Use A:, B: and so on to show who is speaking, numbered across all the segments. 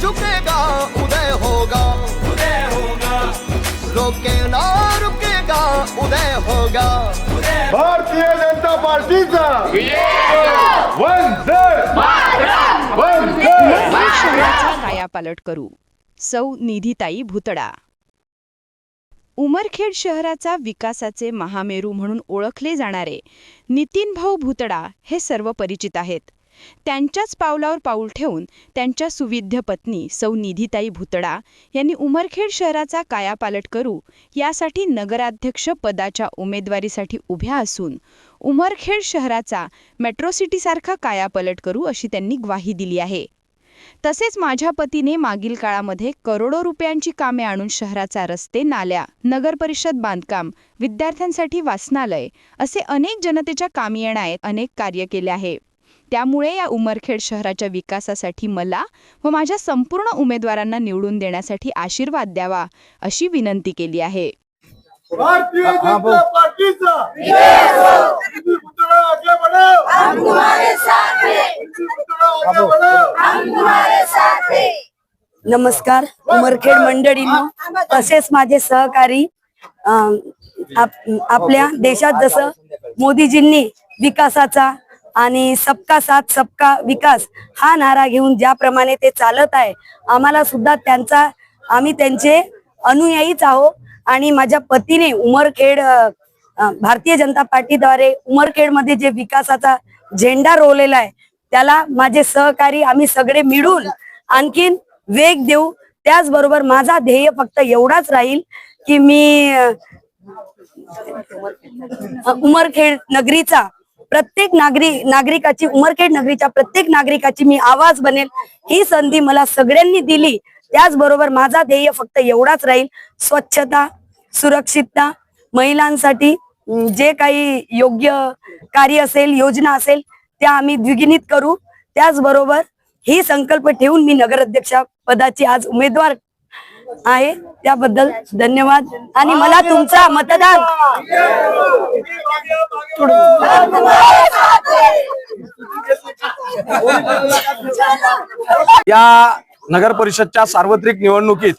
A: झुकेगा उदय होगा।
B: उदय होगा
A: रोके ना रुकेगा उदय होगा।
C: भारतीय जनता पार्टीचा
D: मुंबई शहराचा कायापालट करू. सौ निधीताई भुतडा. उमरखेड शहराचा विकासाचे महामेरू म्हणून ओळखले जाणारे नितीन भाऊ भुतडा हे सर्व परिचित आहेत. त्यांच्याच पावलावर पाऊल ठेवून त्यांच्या सुविध्य पत्नी सौ निधीताई भुतडा यांनी उमरखेड शहराचा कायापालट करू यासाठी नगराध्यक्ष पदाच्या उमेदवारीसाठी उभ्या असून उमरखेड शहराचा मेट्रो सिटीसारखा कायापालट करू अशी त्यांनी ग्वाही दिली आहे. तसेच माझ्या पतीने मागील काळामध्ये करोडो रुपयांची कामे आणून शहराचा रस्ते नाल्या नगर परिषद बांधकाम विद्यार्थ्यांसाठी वाचनालय असे अनेक जनतेच्या कामी येणारे अनेक कार्य केले आहे. त्यामुळे या उमरखेड शहराच्या विकासासाठी मला व माझ्या संपूर्ण उमेदवारांना निवडून देण्यासाठी आशीर्वाद द्यावा अशी विनंती केली आहे.
C: भारतीय जनता पार्टीचा हिंदी पुतळा आगे बढ़ो हम तुम्हारे साथ हैं हिंदी पुतळा आगे बढ़ो
E: नमस्कार उमरखेड मंडळींनो. तसेच माझे सहकारी आपल्या देशात जसं मोदीजींनी विकासाचा आणि सबका साथ सबका विकास हा नारा घेऊन ज्याप्रमाणे ते चालत आहे आम्हाला सुद्धा त्यांचा आम्ही त्यांचे अनुयायीच आहो आणि माझ्या पतीने उमरखेड भारतीय जनता पार्टीद्वारे उमरखेडमध्ये जे विकासाचा झेंडा रोवलेला आहे त्याला माझे सहकारी आम्ही सगळे मिळून आणखीन वेग देऊ. त्याचबरोबर माझा ध्येय फक्त एवढाच राहील की मी उमरखेड नगरीचा प्रत्येक नागरी नागरिकाची उमरखेड नगरीच्या प्रत्येक नागरिकाची मी आवाज बनेल. ही संधी मला सगळ्यांनी दिली. त्याचबरोबर माझा ध्येय फक्त एवढाच राहील. स्वच्छता सुरक्षितता महिलांसाठी जे काही योग्य कार्य असेल योजना असेल त्या आम्ही द्विगुणित करू. त्याचबरोबर ही संकल्प ठेवून मी नगराध्यक्षा पदाची आज उमेदवार आहे. त्याबद्दल धन्यवाद. आणि मला तुमचा मतदान.
F: या नगर परिषदच्या सार्वत्रिक निवडणुकीत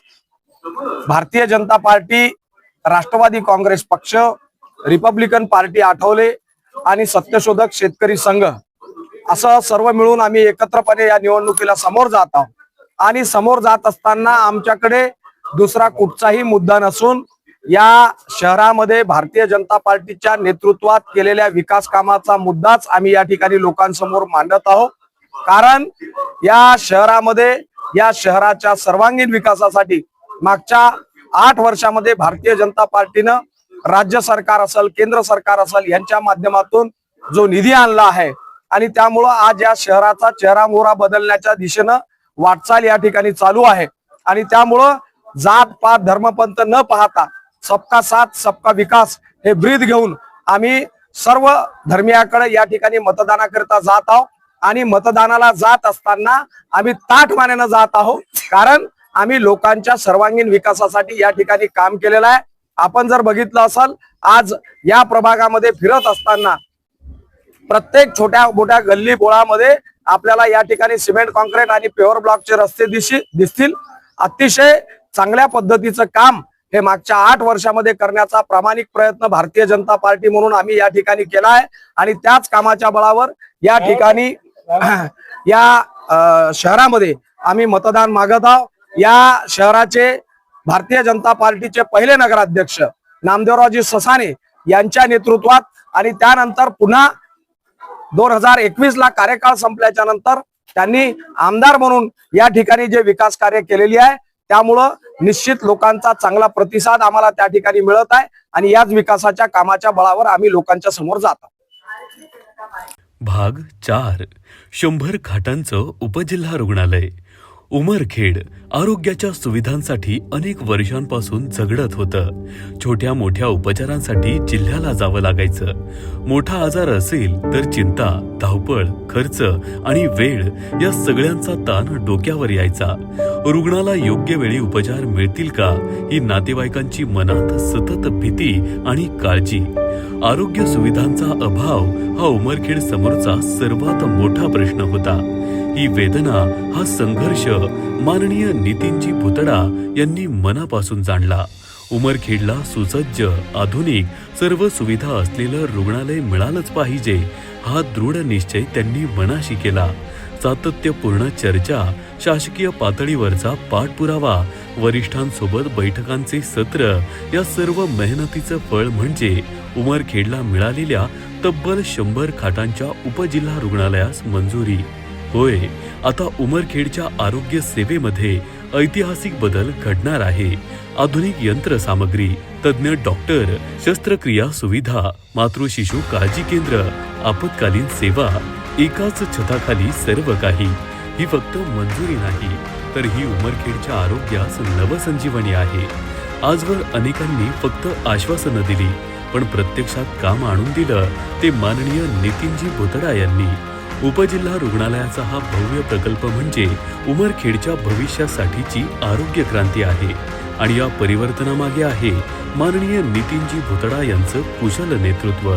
F: भारतीय जनता पार्टी राष्ट्रवादी काँग्रेस पक्ष रिपब्लिकन पार्टी आठवले आणि सत्यशोधक शेतकरी संघ. असं सर्व मिळून आम्ही एकत्रपणे या निवडणुकीला समोर जात आहोत. आणि समोर जात असताना आमच्याकडे दुसरा कुठचाही मुद्दा नसून या शहरामध्ये भारतीय जनता पार्टीच्या नेतृत्वात केलेल्या विकास कामाचा मुद्दाच आम्ही या ठिकाणी लोकांसमोर मांडत आहोत. कारण या शहरामध्ये या शहराच्या सर्वांगीण विकासासाठी मागच्या आठ वर्षामध्ये भारतीय जनता पार्टीनं राज्य सरकार असेल केंद्र सरकार असेल यांच्या माध्यमातून जो निधी आणला आहे आणि त्यामुळं आज या शहराचा चेहरा मोहरा बदलण्याच्या दिशेनं वाटचाल या ठिकाणी चालू आहे. आणि त्यामुळं जात पात धर्मपंथ न पाहता सबका साथ सबका विकास हे ब्रीद घेऊन आम्ही सर्व धर्मियाकडे या ठिकाणी मतदानाकरिता जात आहोत. आणि मतदानाला जात असताना आम्ही ताठ मानेनं जात आहोत. कारण आम्ही लोकांच्या सर्वांगीण विकासासाठी या ठिकाणी काम केलेलं आहे. आपण जर बघितलं असाल आज या प्रभागामध्ये फिरत असताना प्रत्येक छोट्या मोठ्या गल्ली बोळामध्ये आपल्याला या ठिकाणी सिमेंट कॉन्क्रीट आणि प्युअर ब्लॉकचे रस्ते दिशी दिसतील. अतिशय चांगल्या पद्धतीचं काम हे मागच्या आठ वर्षामध्ये करण्याचा प्रामाणिक प्रयत्न भारतीय जनता पार्टी म्हणून आम्ही या ठिकाणी केला आहे आणि त्याच कामाच्या बळावर या ठिकाणी या शहरामध्ये आम्ही मतदान मागत आहोत. या शहराचे भारतीय जनता पार्टीचे पहिले नगराध्यक्ष नामदेवरावजी ससाने यांच्या नेतृत्वात आणि त्यानंतर पुन्हा दोन हजार एकवीस ला कार्यकाळ संपल्याच्या नंतर त्यांनी आमदार म्हणून या ठिकाणी जे विकास कार्य केलेली आहे त्यामुळं निश्चित लोकांचा चांगला प्रतिसाद आम्हाला त्या ठिकाणी मिळत आहे आणि याच विकासाच्या कामाच्या बळावर आम्ही लोकांच्या समोर जात
G: भाग चार शंभर खाटांचं उपजिल्हा रुग्णालय. उमरखेड आरोग्याच्या सुविधांसाठी अनेक वर्षांपासून झगडत होतं. छोट्या मोठ्या उपचारांसाठी जिल्ह्याला जावं लागायचं. मोठा आजार असेल तर चिंता धावपळ खर्च आणि वेळ या सगळ्यांचा ताण डोक्यावर यायचा. रुग्णाला योग्य वेळी उपचार मिळतील का? ही नातेवाईकांची मनात सतत भीती आणि काळजी. आरोग्य सुविधांचा अभाव हा उमरखेड समोरचा सर्वात मोठा प्रश्न होता. ही वेदना हा संघर्ष माननीय नितीनजी भुतडा यांनी मनापासून जाणला. उमरखेडला सुसज्ज आधुनिक सर्व सुविधा असलेलं रुग्णालय मिळालंच पाहिजे हा दृढ निश्चय त्यांनी मनाशी केला. सातत्यपूर्ण चर्चा शासकीय पातळीवरचा पाठपुरावा वरिष्ठांसोबत बैठकांचे सत्र या सर्व मेहनतीचं फळ म्हणजे उमरखेडला मिळालेल्या तब्बल शंभर खाटांच्या उपजिल्हा रुग्णालयास मंजुरी. होय आता उमरखेडच्या आरोग्य सेवेमध्ये ऐतिहासिक बदल घडणार आहे. आधुनिक यंत्रसामग्री तज्ज्ञ डॉक्टर शस्त्रक्रिया सुविधा मातृशिशु काळजी केंद्र आपत्कालीन सेवा एकाच छताखाली सर्व काही. ही फक्त मंजुरी नाही तर ही उमरखेडच्या आरोग्यास नवसंजीवनी आहे. आजवर अनेकांनी फक्त आश्वासनं दिली पण प्रत्यक्षात काम आणून दिलं ते माननीय नितीनजी भुतडा यांनी. उपजिल्हा रुग्णालयाचा हा भव्य प्रकल्प म्हणजे उमरखेडच्या भविष्यासाठीची आरोग्य क्रांती आहे. आणि या परिवर्तनामागे आहे माननीय नितीनजी भुतडा यांचं कुशल नेतृत्व.